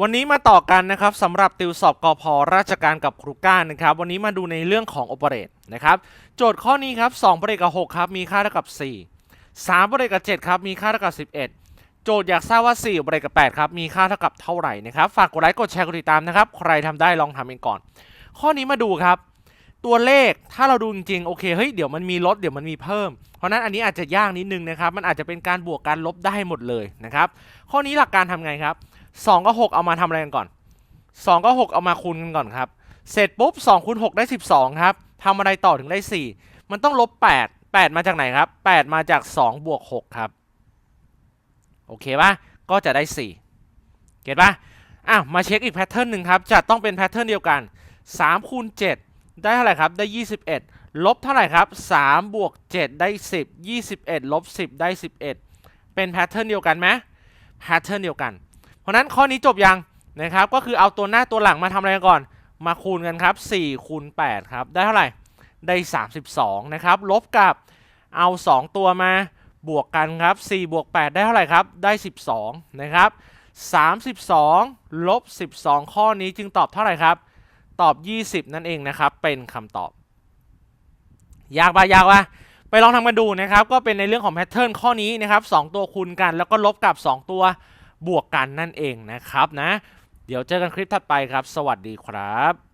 วันนี้มาต่อกันนะครับสำหรับติวสอบกอพราชการกับครูก้านนะครับ วันนี้มาดูในเรื่องของ operate นะครับ โจทย์ข้อนี้ครับ2บริกับ6ครับมีค่าเท่ากับ 4 3บริกับ7ครับมีค่าเท่ากับ 11 โจทย์อยากทราบว่า4บริกับ8ครับมีค่าเท่ากับเท่าไหร่นะครับฝากกดไลค์กดแชร์กดติดตามนะครับใครทำได้ลองทำเองก่อน ข้อนี้มาดูครับ ตัวเลขถ้าเราดูจริงๆโอเคเฮ้ยเดี๋ยวมันมีลดเดี๋ยวมันมีเพิ่ม เพราะนั้นอันนี้อาจจะยากนิดนึงนะครับมันอาจจะเป็นการบวกการลบได้หมดเลยนะครับข้อนี้หลักการทำไงครับ 2กับ6เอามาทำอะไรกันก่อน 2กับ6เอามาคูณกันก่อนครับ เสร็จปุ๊บ2คูณ6ได้ 12 ครับทำอะไรต่อถึงได้ 4 มันต้องลบ 8 8 มาจากไหนครับ 8 มาจาก 2 บวก 6 ครับ โอเคป่ะก็จะได้ 4 เก็ตป่ะอะ มาเช็คอีกแพทเทิร์นหนึ่งครับ จะต้องเป็นแพทเทิร์นเดียวกัน3คูณ7ได้เท่าไหร่ครับ ได้ 21 ลบเท่าไหร่ครับ3บวก7ได้ 10 21 ลบ 10 ได้ 11 เป็นแพทเทิร์นเดียวกันไหมแพทเทิร์นเดียวกัน เพราะนั้นข้อนี้จบยังนะครับก็คือเอาตัวหน้าตัวหลังมาทำอะไรก่อน มาคูณกันครับ4คูณ8ครับได้เท่าไหร่ได้ 32นะครับลบกับเอา 2 ตัวมาบวกกันครับ4บวก8ได้เท่าไหร่ครับได้ 12นะครับ32ลบ12 ข้อนี้จึงตอบเท่าไหร่ครับ ตอบ 20 นั่นเองนะครับเป็นคำตอบ ยากปะยากปะไปลองทำกันดูนะครับ ก็เป็นในเรื่องของแพทเทิร์นข้อนี้นะครับ2ตัวคูณกัน แล้วก็ลบกับ 2 ตัว บวกกันนั่นเองนะครับนะ เดี๋ยวเจอกันคลิปถัดไปครับ สวัสดีครับ